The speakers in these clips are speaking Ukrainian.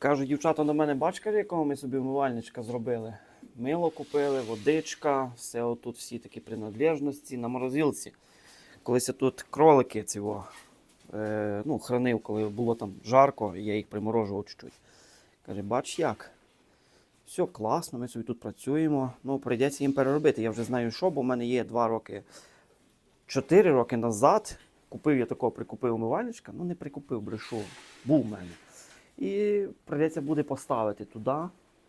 Кажуть, дівчата до мене, бач, каже, якого ми собі умивальничка зробили. Мило купили, водичка, все отут всі такі принадлежності на морозилці. Колись я тут кролики цього, е, ну, хранив, коли було там жарко, я їх приморожував чуть-чуть. Каже, бач як. Все класно, ми собі тут працюємо. Ну, прийдеться їм переробити. Я вже знаю, що, бо в мене є два роки, чотири роки назад. Купив я такого, прикупив умивальничка. Ну, не прикупив, брешу. Був в мене. І прийдеться буде поставити туди.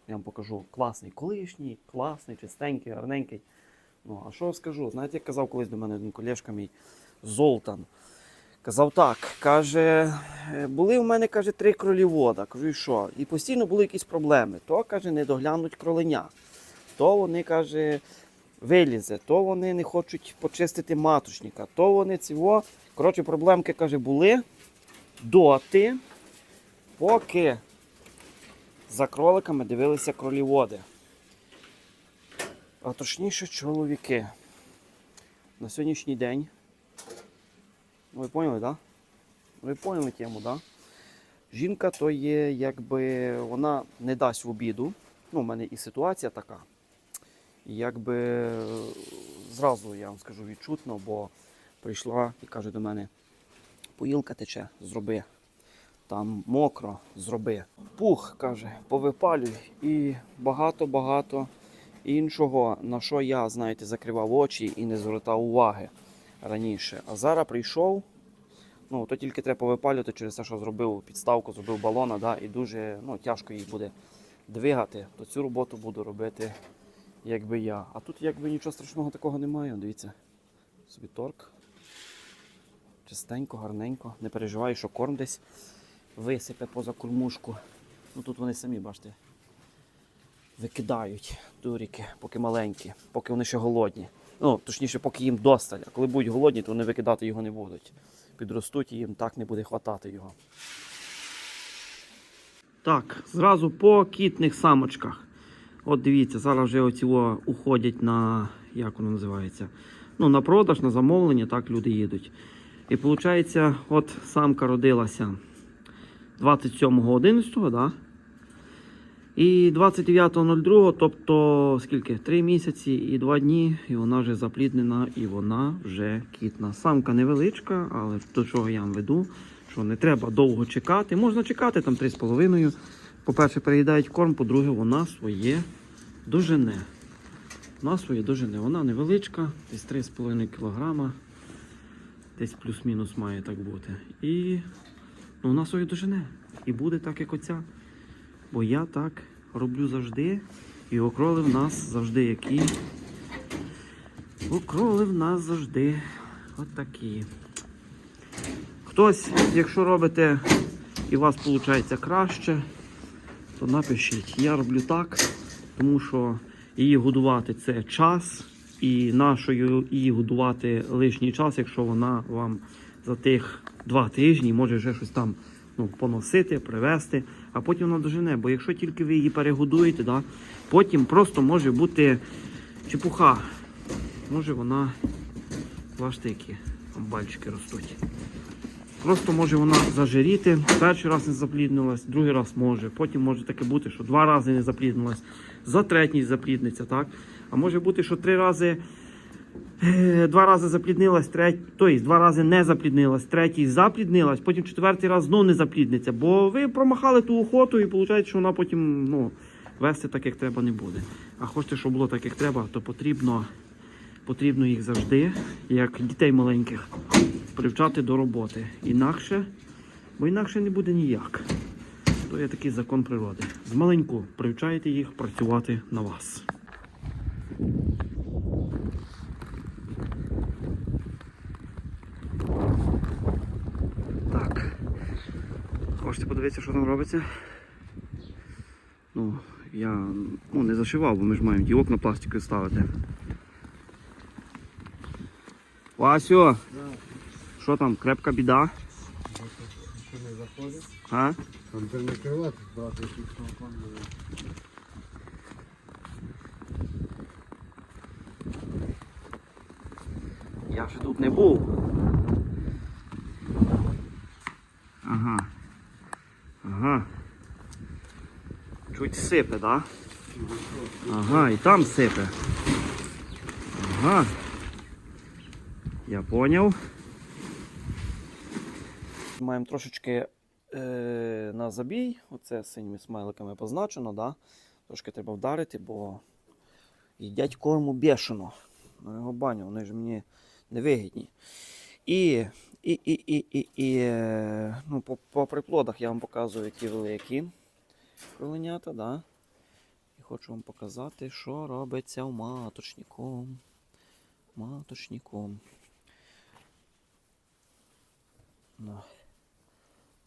Я вам покажу класний колишній, класний, чистенький, гарненький. Ну, а що скажу? Знаєте, як казав колись до мене один колежка мій Золтан. Казав так, каже, «Е, були в мене каже, три кролівода. Кажу, і що? І постійно були якісь проблеми. То каже, не доглянуть кроленя, то вони каже, вилізе, то вони не хочуть почистити маточника, то вони цього. Коротше, проблемки каже, були доти, поки за кроликами дивилися кроліводи. А точніше, чоловіки. На сьогоднішній день. Ви поняли, так? Да? Ви поняли тему, так? Да? Жінка то є, якби вона не дасть в обіду. Ну, у мене і ситуація така. Якби зразу я вам скажу відчутно, бо прийшла і каже до мене: поїлка тече, зроби. Там мокро, зроби. Пух, каже, повипалюй. І багато-багато іншого, на що я, знаєте, закривав очі і не звертав уваги раніше. А зараз прийшов. Ну, то тільки треба повипалювати через те, що зробив підставку, зробив балона, да, і дуже ну, тяжко їх буде двигати. То цю роботу буду робити, якби я. А тут якби нічого страшного такого немає. Дивіться, собі торк. Чистенько, гарненько. Не переживаю, що корм десь висипе поза кормушку. Ну тут вони самі, бачите, викидають дуріки, поки маленькі, поки вони ще голодні. Ну, точніше, поки їм досталь. А коли будуть голодні, то вони викидати його не будуть. Підростуть і їм так не буде хватати його. Так, зразу по кітних самочках. От дивіться, зараз вже оці уходять на, як воно називається? Ну, на продаж, на замовлення, так люди їдуть. І виходить, от самка родилася 27.11, да? І 29.02, тобто скільки? 3 місяці і 2 дні, і вона вже запліднена, і вона вже кітна. Самка невеличка, але до чого я вам веду, що не треба довго чекати. Можна чекати там 3,5. По-перше, переїдають корм, по-друге, вона своє дожене. Вона своє дожене. Вона невеличка, десь 3,5 кг. Десь плюс-мінус має так бути. І ну, вона своє дожене. І буде так, як оця. Бо я так роблю завжди. І окроли в нас завжди які. Окроли в нас завжди от такі. Хтось, якщо робите і у вас виходить краще, то напишіть. Я роблю так, тому що її годувати це час, і нашою її годувати лишній час, якщо вона вам за тих два тижні може вже щось там ну, поносити, привезти, а потім вона дожене. Бо якщо тільки ви її перегодуєте, да, потім просто може бути чепуха. Може вона, бачите, які бальчики ростуть. Просто може вона зажиріти. Перший раз не запліднилась, другий раз може. Потім може таке бути, що два рази не запліднилась, за третій заплідниться, так? А може бути, що три рази. Е, Два рази запліднилась, третій, тобто два рази не запліднилась, третій запліднилась, потім четвертий раз знову не заплідниться. Бо ви промахали ту охоту і виходить, що вона потім ну, вести так, як треба, не буде. А хочете, щоб було так, як треба, то потрібно, потрібно їх завжди, як дітей маленьких, привчати до роботи. Інакше, бо інакше не буде ніяк. То є такий закон природи. Змаленьку привчаєте їх працювати на вас. Так. Хочете подивитися, що там робиться? Ну, я ну, не зашивав, бо ми ж маємо ті окна пластикові ставити. Васю! Що там, крепка біда? Не заходить? А? Там перекривати, брати якісь телефон. Я ще тут не був. Ага. Чуть сипе, да? Ага, і там сипе. Ага. Я поняв. Маємо трошечки е, на забій. Оце синіми смайликами позначено, да? Трошки треба вдарити, бо їдять корму бешено. На його баню, вони ж мені невигідні. І, і, і, і, і, і е, ну, по, по приплодах я вам показую, які великі кроленята, да? І хочу вам показати, що робиться у маточником. Маточником. Ну,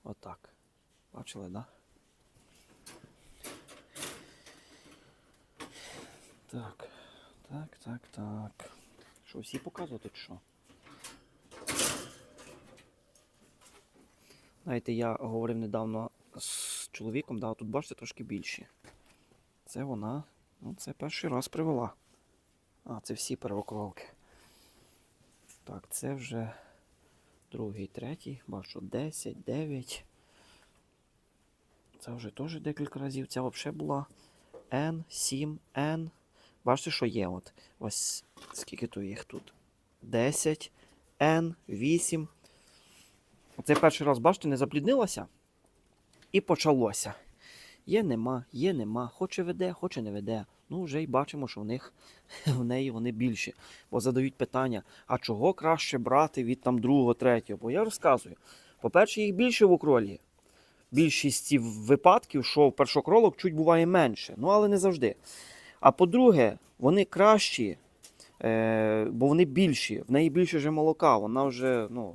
отак. Бачили, да? Так, так, так, так. Що, всі показувати чи що? Знаєте, я говорив недавно з чоловіком, да, тут бачите трошки більші. Це вона, ну це перший раз привела. А, це всі первокровки. Так, це вже другий, третій, бачу 10, 9. Це вже теж декілька разів. Ця взагалі була N, 7, N. Бачите, що є? От. Ось скільки то їх тут? 10, N, 8. Оце перший раз, бачите, не запліднилося. І почалося. Є, нема, є, нема. Хоче веде, хоче не веде. Ну, вже й бачимо, що в них в неї вони більші. Бо задають питання: а чого краще брати від там другого, третього? Бо я розказую. По-перше, їх більше в окролі. Більшість випадків, що в першокролок чуть буває менше. Ну, але не завжди. А по-друге, вони кращі, е, бо вони більші, в неї більше вже молока, вона вже ну,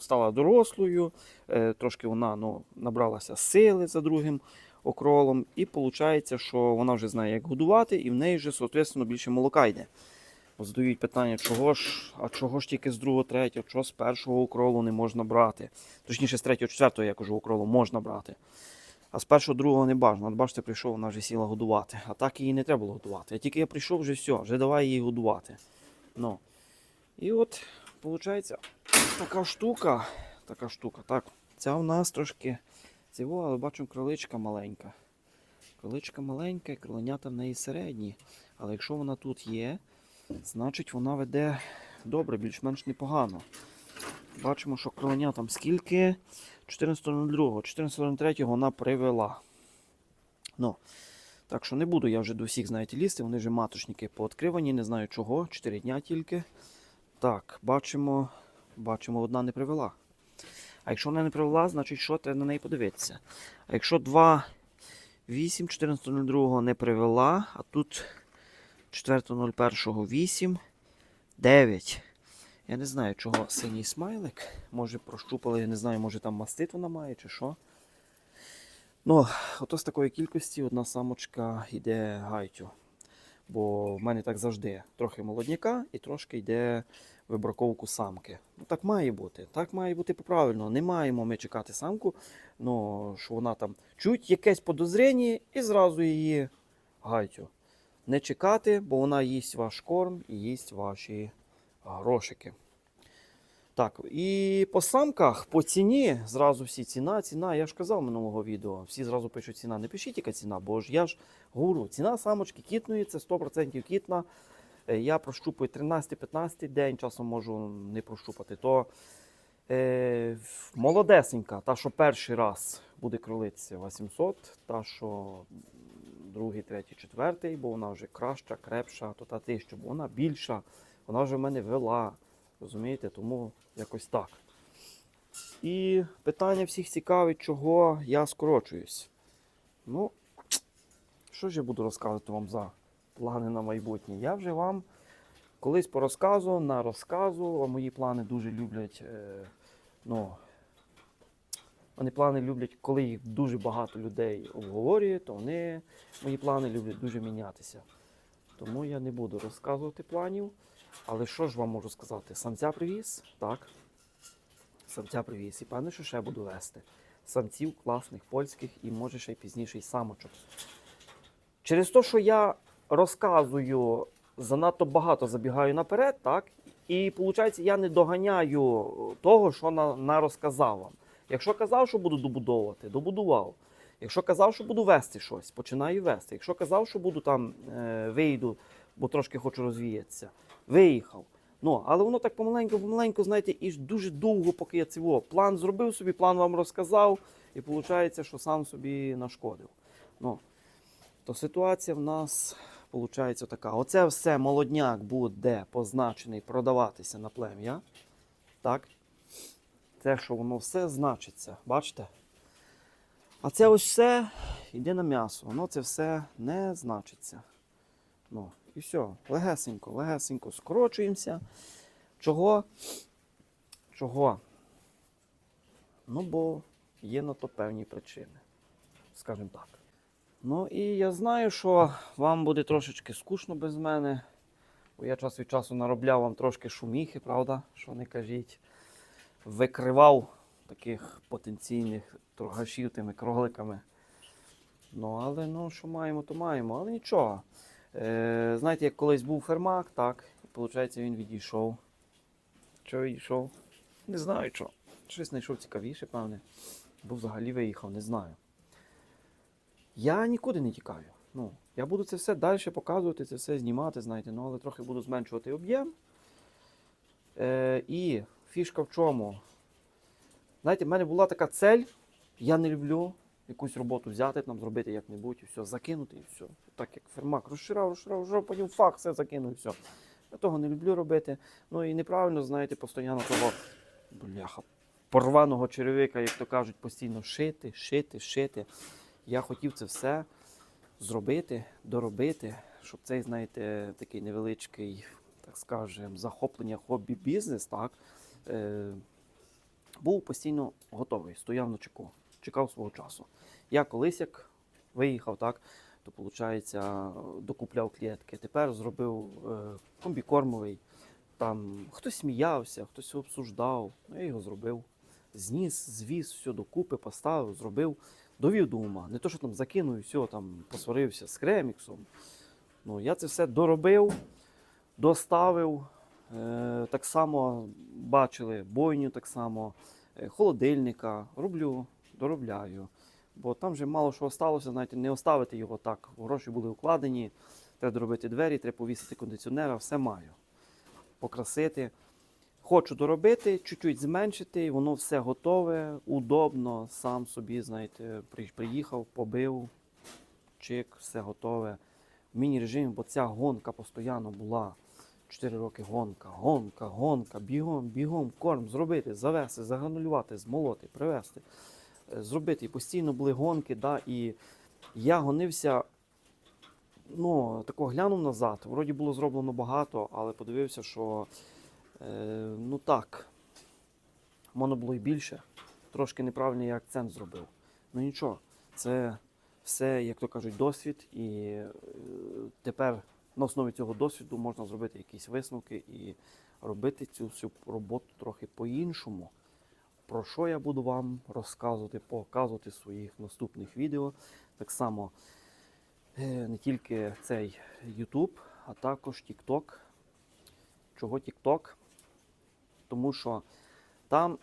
стала дорослою, е, трошки вона ну, набралася сили за другим окролом, і виходить, що вона вже знає, як годувати, і в неї вже, соответственно, більше молока йде. Задають питання, чого ж, а чого ж тільки з другого, третього, чого з першого окролу не можна брати. Точніше, з третього, четвертого, я кажу, окролу можна брати. А з першого, другого не бажано. От бачите, прийшов, вона вже сіла годувати. А так її не треба було годувати. А тільки я прийшов, вже все, вже давай її годувати. Ну. І от, виходить, така штука. Така штука. Так, ця у нас трошки цього, але бачимо, кроличка маленька. Кроличка маленька, і кроленята в неї середні. Але якщо вона тут є, значить вона веде добре, більш-менш непогано. Бачимо, що кроленя там скільки. 14.02, 14.03 вона привела. Ну, так що не буду я вже до всіх, знаєте, лізти, вони вже маточники пооткривані, не знаю чого, 4 дня тільки. Так, бачимо, бачимо, одна не привела. А якщо вона не привела, значить що треба на неї подивитися. А якщо 2, 8, 14.02 не привела, а тут 4.01 8, 9. Я не знаю, чого синій смайлик. Може прощупали, я не знаю, може там мастит вона має чи що. Ну, ото з такої кількості одна самочка йде гайтю. Бо в мене так завжди трохи молодняка і трошки йде вибраковку самки. Ну так має бути. Так має бути правильно. Не маємо ми чекати самку, ну, що вона там чуть якесь подозріння і зразу її гайтю. Не чекати, бо вона їсть ваш корм і їсть ваші грошики. Так, і по самках, по ціні, зразу всі ціна, ціна, я ж казав минулого відео, всі зразу пишуть ціна. Не пишіть, яка ціна, бо ж я ж говорю, ціна самочки кітної це 100% кітна. Е, Я прощупую 13-15 день, часом можу не прощупати. То е, молодесенька, та, що перший раз буде кролитися 800, та, що другий, третій, четвертий, бо вона вже краща, крепша, то та тисяча, бо вона більша, вона вже в мене вела. Розумієте, тому якось так. І питання всіх цікавить, чого я скорочуюсь. Ну, що ж я буду розказувати вам за плани на майбутнє? Я вже вам колись по розказу, на розказу, а мої плани дуже люблять. Е, ну, вони плани люблять, коли їх дуже багато людей обговорює, то вони мої плани люблять дуже мінятися. Тому я не буду розказувати планів. Але що ж вам можу сказати? Самця привіз, так. Самця привіз. І певно, що ще буду вести. Самців класних, польських і може ще й пізніше й самочок. Через те, що я розказую, занадто багато забігаю наперед, так? І виходить, я не доганяю того, що на, на розказав вам. Якщо казав, що буду добудовувати, добудував. Якщо казав, що буду вести щось, починаю вести. Якщо казав, що буду там е, вийду, бо трошки хочу розвіятися, виїхав. Ну, але воно так помаленьку, помаленьку, знаєте, і дуже довго, поки я цього план зробив собі, план вам розказав, і виходить, що сам собі нашкодив. Ну, то ситуація в нас виходить така. Оце все молодняк буде позначений продаватися на плем'я. Так? Це, що воно все значиться, бачите? А це ось все йде на м'ясо. Воно це все не значиться. Ну, і все, легесенько, легесенько скорочуємося. Чого? Чого? Ну, бо є на то певні причини, скажімо так. Ну і я знаю, що вам буде трошечки скучно без мене, бо я час від часу наробляв вам трошки шуміхи, правда, що не кажіть. Викривав таких потенційних торгашів тими кроликами. Ну, але ну, що маємо, то маємо. Але нічого. Е, знаєте, як колись був фермак, так, і виходить, він відійшов. Чого відійшов? Не знаю що. Щось знайшов цікавіше, певне. Бо взагалі виїхав, не знаю. Я нікуди не тікаю. Ну, я буду це все далі показувати, це все знімати, знаєте, ну, але трохи буду зменшувати об'єм. Е, і фішка в чому? Знаєте, в мене була така цель, я не люблю якусь роботу взяти, там, зробити як-небудь, і все, закинути і все. Так як фермак розширав, розширав, розширав, потім фах, все закинув і все. Я того не люблю робити. Ну і неправильно, знаєте, постійно того бляха, порваного черевика, як то кажуть, постійно шити, шити, шити. Я хотів це все зробити, доробити, щоб цей, знаєте, такий невеличкий, так скажемо, захоплення хобі-бізнес, так, е, був постійно готовий, стояв на чеку, чекав свого часу. Я колись як виїхав, так, то виходить, докупляв клітки. Тепер зробив е, комбікормовий. Там хтось сміявся, хтось обсуждав. Ну, я його зробив. Зніс, звіз, все докупи, поставив, зробив, довів до ума. Не то, що там закинув і все, там посварився з креміксом. Ну, я це все доробив, доставив. Е, так само бачили бойню, так само е, холодильника. Роблю, доробляю. Бо там вже мало що осталося, знаєте, не оставити його так. Гроші були укладені, треба доробити двері, треба повісити кондиціонера, все маю. Покрасити. Хочу доробити, чуть-чуть зменшити, воно все готове, удобно, сам собі, знаєте, приїхав, побив, чик, все готове. В міні-режимі, бо ця гонка постійно була. 4 роки гонка, гонка, гонка, бігом, бігом, корм зробити, завести, загранулювати, змолоти, привезти, е, зробити. І постійно були гонки, да, і я гонився, ну, тако глянув назад. Вроді було зроблено багато, але подивився, що ну так, воно було і більше. Трошки неправильний я акцент зробив. Ну нічого, це все, як то кажуть, досвід, і е, тепер на основі цього досвіду можна зробити якісь висновки і робити цю всю роботу трохи по-іншому. Про що я буду вам розказувати, показувати в своїх наступних відео. Так само е, не тільки цей YouTube, а також TikTok. Чого TikTok? Тому що там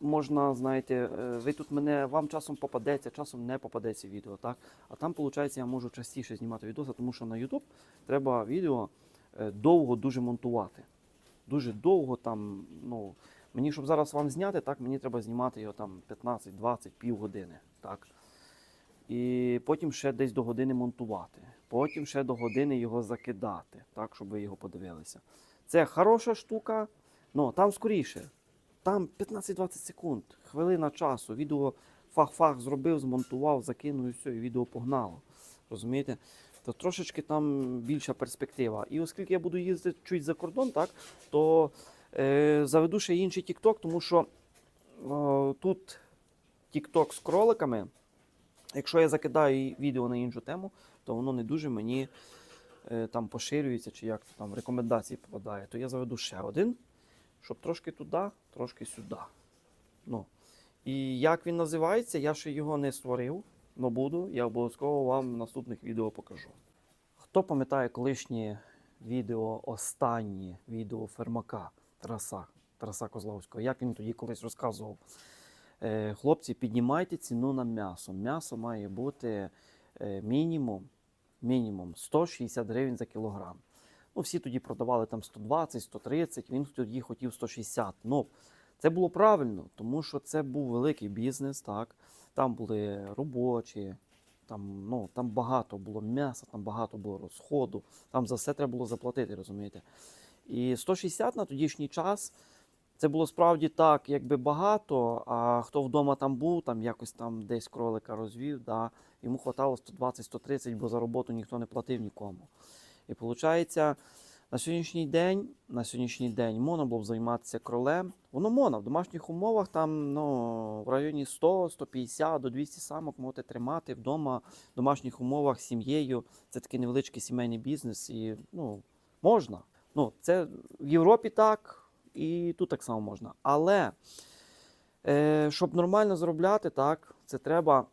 можна, знаєте, е, ви тут мене, вам часом попадеться, часом не попадеться відео, так? А там, виходить, я можу частіше знімати відео, тому що на YouTube треба відео е, довго дуже монтувати. Дуже довго там, ну, мені, щоб зараз вам зняти, так, мені треба знімати його там 15-20 півгодини. Так? І потім ще десь до години монтувати. Потім ще до години його закидати, так, щоб ви його подивилися. Це хороша штука, але там скоріше. Там 15-20 секунд, хвилина часу. Відео фах-фах зробив, змонтував, закинув і все, і відео погнало. Розумієте? То трошечки там більша перспектива. І оскільки я буду їздити чуть за кордон, так, то е, заведу ще інший TikTok, тому що е, тут TikTok з кроликами. Якщо я закидаю відео на іншу тему, то воно не дуже мені е, там поширюється чи як там рекомендації попадає, то я заведу ще один, щоб трошки туди, трошки сюди. Ну. І як він називається, я ще його не створив, але буду, я обов'язково вам в наступних відео покажу. Хто пам'ятає колишнє відео, останнє відео Фермака Тараса, Тараса Козловського, як він тоді колись розказував, Е, хлопці, піднімайте ціну на м'ясо. М'ясо має бути е, мінімум, мінімум 160 гривень за кілограм. Ну, всі тоді продавали там 120, 130, він тоді хотів 160. Ну, це було правильно, тому що це був великий бізнес, так. Там були робочі, там, ну, там багато було м'яса, там багато було розходу, там за все треба було заплатити, розумієте. І 160 на тодішній час це було справді так, якби багато, а хто вдома там був, там якось там десь кролика розвів, да, йому хватало 120-130, бо за роботу ніхто не платив нікому. І виходить, на сьогоднішній день, на сьогоднішній день б займатися кролем. Воно можна в домашніх умовах там ну, в районі 100, 150 до 200 самок можете тримати вдома в домашніх умовах з сім'єю. Це такий невеличкий сімейний бізнес, і ну, можна. Ну, це в Європі так, і тут так само можна. Але е, щоб нормально заробляти, так, це треба,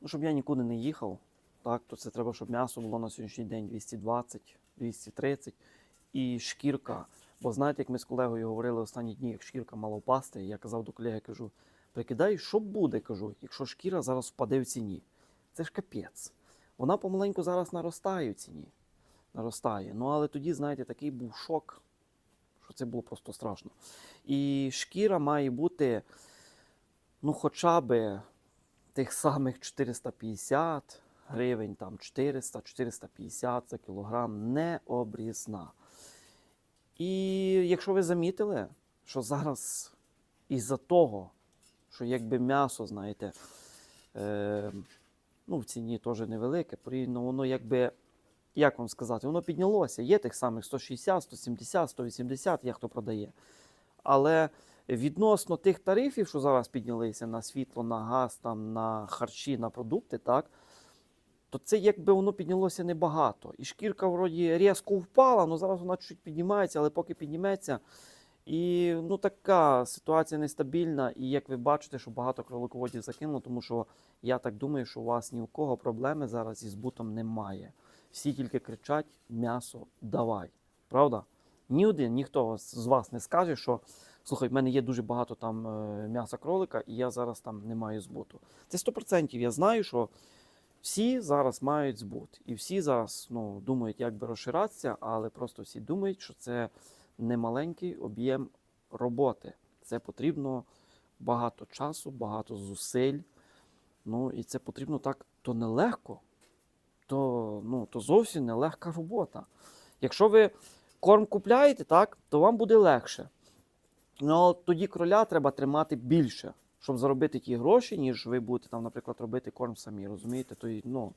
ну, щоб я нікуди не їхав. Так, то це треба, щоб м'ясо було на сьогоднішній день 220, 230 і шкірка. Бо знаєте, як ми з колегою говорили останні дні, як шкірка мала впасти, я казав до колеги, кажу, прикидай, що буде, кажу, якщо шкіра зараз впаде в ціні. Це ж капець. Вона помаленьку зараз наростає в ціні. Наростає. Ну, але тоді, знаєте, такий був шок, що це було просто страшно. І шкіра має бути, ну, хоча б тих самих 450 гривень, там 400-450 за кілограм, не обрізна. І якщо ви замітили, що зараз із-за того, що якби м'ясо, знаєте, е, ну, в ціні теж невелике, порівняно воно якби, як вам сказати, воно піднялося. Є тих самих 160, 170, 180, як хто продає. Але відносно тих тарифів, що зараз піднялися на світло, на газ, там, на харчі, на продукти, так, то це якби воно піднялося небагато. І шкірка вроді різко впала, але зараз вона чуть піднімається, але поки підніметься. І ну, така ситуація нестабільна. І як ви бачите, що багато кролиководів закинуло, тому що я так думаю, що у вас ні у кого проблеми зараз із збутом немає. Всі тільки кричать: м'ясо давай. Правда? Ні один, ніхто з вас не скаже, що слухай, в мене є дуже багато там е, м'яса кролика, і я зараз там не маю збуту. Це 100%. Я знаю, що всі зараз мають збут. І всі зараз ну, думають, як би розширатися, але просто всі думають, що це немаленький об'єм роботи. Це потрібно багато часу, багато зусиль. Ну і це потрібно так, то нелегко, то, ну, то зовсім нелегка робота. Якщо ви корм купляєте, так, то вам буде легше. Ну, тоді кроля треба тримати більше, щоб заробити ті гроші, ніж ви будете там, наприклад, робити корм самі. Розумієте? То, ну,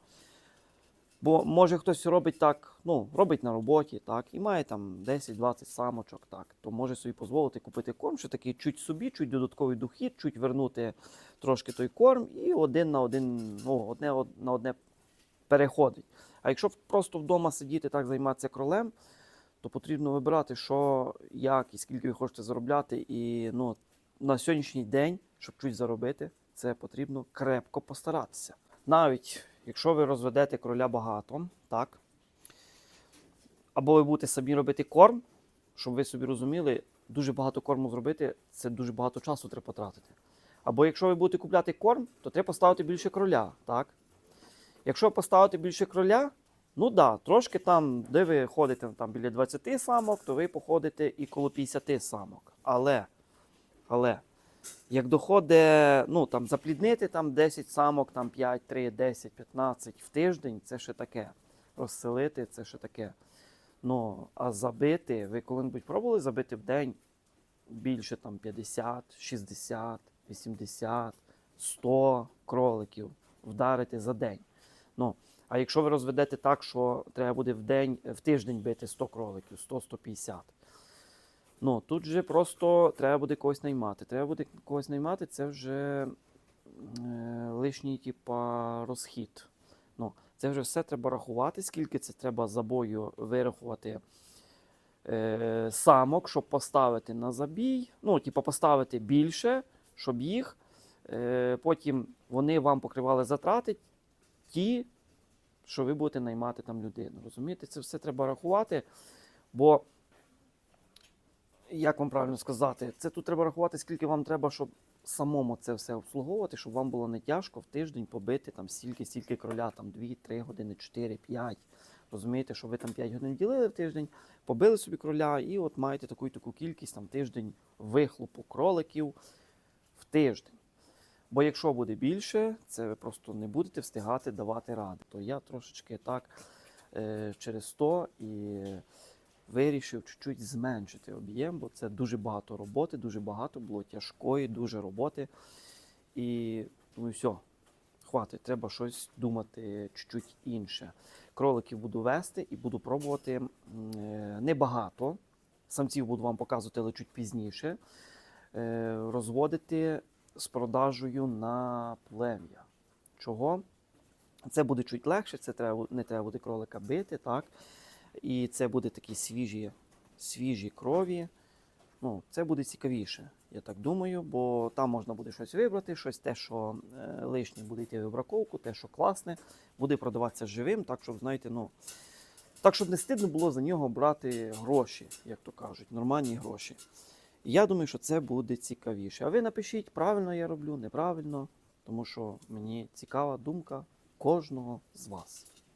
бо може хтось робить так, ну, робить на роботі, так, і має там 10-20 самочок, так, то може собі дозволити купити корм, що такий чуть собі, чуть додатковий дохід, чуть вернути трошки той корм, і один на один, ну, одне на одне переходить. А якщо просто вдома сидіти так займатися кролем, то потрібно вибирати, що, як і скільки ви хочете заробляти. І ну, на сьогоднішній день, щоб щось заробити, це потрібно крепко постаратися. Навіть якщо ви розведете кроля багато, так, або ви будете самі робити корм, щоб ви собі розуміли, дуже багато корму зробити, це дуже багато часу треба потратити. Або якщо ви будете купляти корм, то треба поставити більше кроля. Так? Якщо поставити більше кроля, ну да, трошки там, де ви ходите там, біля 20 самок, то ви походите і коло 50 самок. Але, але як доходить, ну там запліднити там 10 самок, там 5, 3, 10, 15 в тиждень, це ще таке. Розселити це ще таке. Ну, а забити, ви коли-небудь пробували забити в день більше там 50, 60, 80, 100 кроликів вдарити за день. Ну, а якщо ви розведете так, що треба буде в день, в тиждень бити 100 кроликів, 100-150. Ну, тут же просто треба буде когось наймати. Треба буде когось наймати, це вже е, лишній типа, розхід. Ну, це вже все треба рахувати, скільки це треба забою вирахувати е, самок, щоб поставити на забій. Ну, типу, поставити більше, щоб їх. Е, потім вони вам покривали затрати, ті, що ви будете наймати там людину. Розумієте, це все треба рахувати. Бо, як вам правильно сказати, це тут треба рахувати, скільки вам треба, щоб самому це все обслуговувати, щоб вам було не тяжко в тиждень побити там стільки, стільки кроля, там 2-3 години, 4, 5. Розумієте, що ви там 5 годин ділили в тиждень, побили собі кроля, і от маєте таку таку кількість там тиждень вихлопу кроликів в тиждень. Бо якщо буде більше, це ви просто не будете встигати давати ради. То я трошечки так е, через то і вирішив чуть-чуть зменшити об'єм, бо це дуже багато роботи, дуже багато було тяжкої, дуже роботи. І ну все, хватить, треба щось думати чуть-чуть інше. Кроликів буду вести і буду пробувати е, небагато. Самців буду вам показувати, але чуть пізніше. Е, розводити з продажею на плем'я. Чого? Це буде чуть легше, це треба, не треба буде кролика бити, так? І це буде такі свіжі, свіжі крові. Ну, це буде цікавіше, я так думаю, бо там можна буде щось вибрати, щось те, що е, лишнє буде йти в браковку, те, що класне, буде продаватися живим, так щоб, знаєте, ну. Так, щоб не стидно було за нього брати гроші, як то кажуть, нормальні гроші. Я думаю, що це буде цікавіше. А ви напишіть, правильно я роблю, неправильно, тому що мені цікава думка кожного з вас.